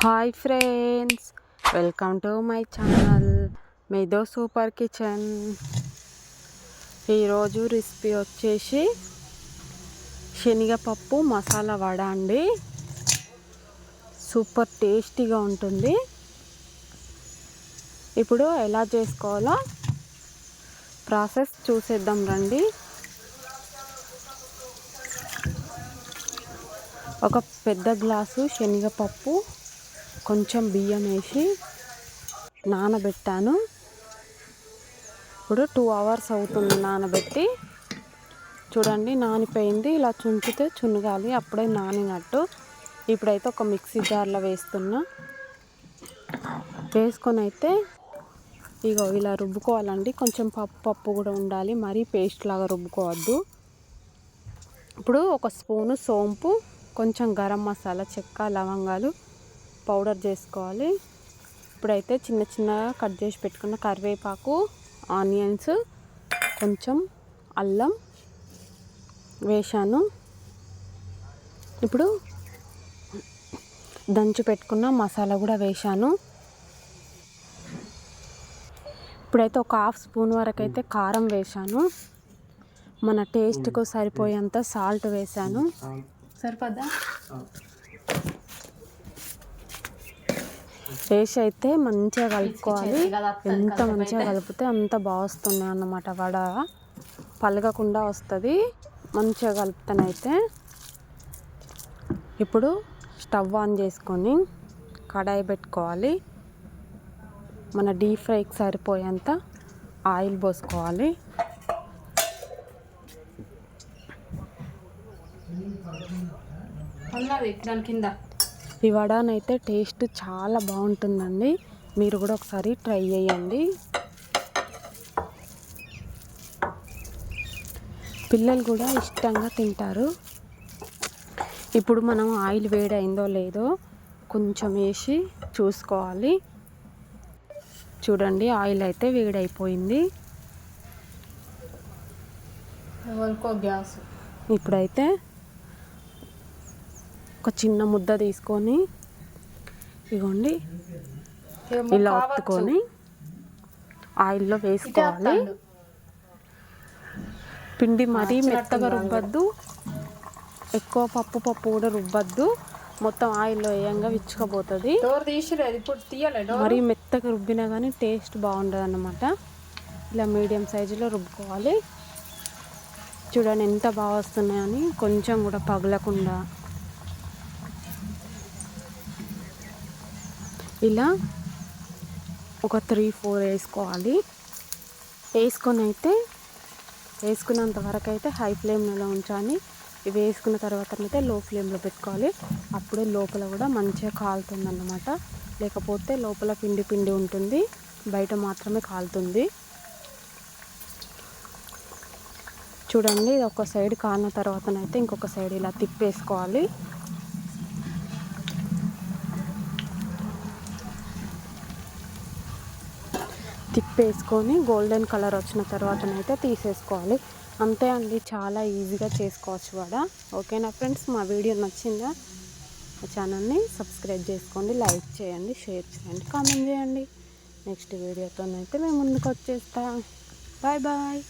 Hi friends welcome to my channel మేదో super kitchen. ఈరోజు recipe వచ్చేసి శనగపప్పు మసాలా వడ అండి. సూపర్ టేస్టీగా ఉంటుంది. ఇప్పుడు ఎలా చేసుకోవాలో ప్రాసెస్ చూసేద్దాం రండి. ఒక పెద్ద గ్లాసు శనగపప్పు కొంచెం బియ్యం వేసి నానబెట్టాను. ఇప్పుడు టూ అవర్స్ అవుతుంది నానబెట్టి. చూడండి నానిపోయింది. ఇలా చుంచితే చునగాలి. అప్పుడే నానినట్టు. ఇప్పుడైతే ఒక మిక్సీ జార్లో వేస్తున్నా. వేసుకొని అయితే ఇగో ఇలా రుబ్బుకోవాలండి. కొంచెం పప్పు పప్పు కూడా ఉండాలి. మరీ పేస్ట్ లాగా రుబ్బుకోవద్దు. ఇప్పుడు ఒక స్పూను సోంపు కొంచెం గరం మసాలా చెక్క లవంగాలు పౌడర్ చేసుకోవాలి. ఇప్పుడైతే చిన్న చిన్నగా కట్ చేసి పెట్టుకున్న కరివేపాకు ఆనియన్స్ కొంచెం అల్లం వేశాను. ఇప్పుడు దంచి పెట్టుకున్న మసాలా కూడా వేశాను. ఇప్పుడైతే ఒక హాఫ్ స్పూన్ వరకు అయితే కారం వేశాను. మన టేస్ట్కు సరిపోయేంత సాల్ట్ వేశాను. సరిపోద్దా? వేసి అయితే మంచిగా కలుపుకోవాలి. ఎంత మంచిగా కలిపితే అంత బాగా వస్తుంది అన్నమాట వడ. పలగకుండా వస్తుంది. మంచిగా కలుపుతానైతే ఇప్పుడు స్టవ్ ఆన్ చేసుకొని కడాయి పెట్టుకోవాలి. మన డీప్ ఫ్రైకి సరిపోయేంత ఆయిల్ పోసుకోవాలి. కింద. ఈ వడనైతే టేస్ట్ చాలా బాగుంటుందండి. మీరు కూడా ఒకసారి ట్రై చేయండి. పిల్లలు కూడా ఇష్టంగా తింటారు. ఇప్పుడు మనం ఆయిల్ వేడైందో లేదో కొంచెం వేసి చూసుకోవాలి. చూడండి ఆయిల్ అయితే వేడైపోయింది. గ్యాస్. ఇప్పుడైతే ఒక చిన్న ముద్ద తీసుకొని ఇగోండి ఇలా ఒత్తుకొని ఆయిల్లో వేసుకోవాలి. పిండి మరీ మెత్తగా రుబ్బద్దు. ఎక్కువ పప్పు పప్పు కూడా రుబ్బద్దు. మొత్తం ఆయిల్లో వేయంగా విచ్చుకపోతుంది. మరీ మెత్తగా రుబ్బినా కానీ టేస్ట్ బాగుండదు అన్నమాట ఇలా మీడియం సైజులో రుబ్బుకోవాలి. చూడండి ఎంత బాగా వస్తున్నాయని. కొంచెం కూడా పగలకుండా ఇలా ఒక త్రీ ఫోర్ వేసుకోవాలి. వేసుకొని అయితే వేసుకున్నంత వరకు అయితే హై ఫ్లేమ్లో ఉంచాలి. ఇవి వేసుకున్న తర్వాత అయితే లో ఫ్లేమ్లో పెట్టుకోవాలి. అప్పుడే లోపల కూడా మంచిగా కాలుతుంది అన్నమాట లేకపోతే లోపల పిండి పిండి ఉంటుంది. బయట మాత్రమే కాలుతుంది. చూడండి ఒక సైడ్ కాలిన తర్వాతనైతే ఇంకొక సైడ్ ఇలా తిప్పేసుకోవాలి. తిప్పేసుకొని గోల్డెన్ కలర్ వచ్చిన తర్వాతనైతే తీసేసుకోవాలి. అంతే అండి చాలా ఈజీగా చేసుకోవచ్చు కూడా ఓకేనా ఫ్రెండ్స్? మా వీడియో నచ్చిందా? మా ఛానల్ని సబ్స్క్రైబ్ చేసుకోండి లైక్ చేయండి షేర్ చేయండి కామెంట్ చేయండి. నెక్స్ట్ వీడియోతోనైతే మేము ముందుకు వచ్చేస్తాం బాయ్ బాయ్.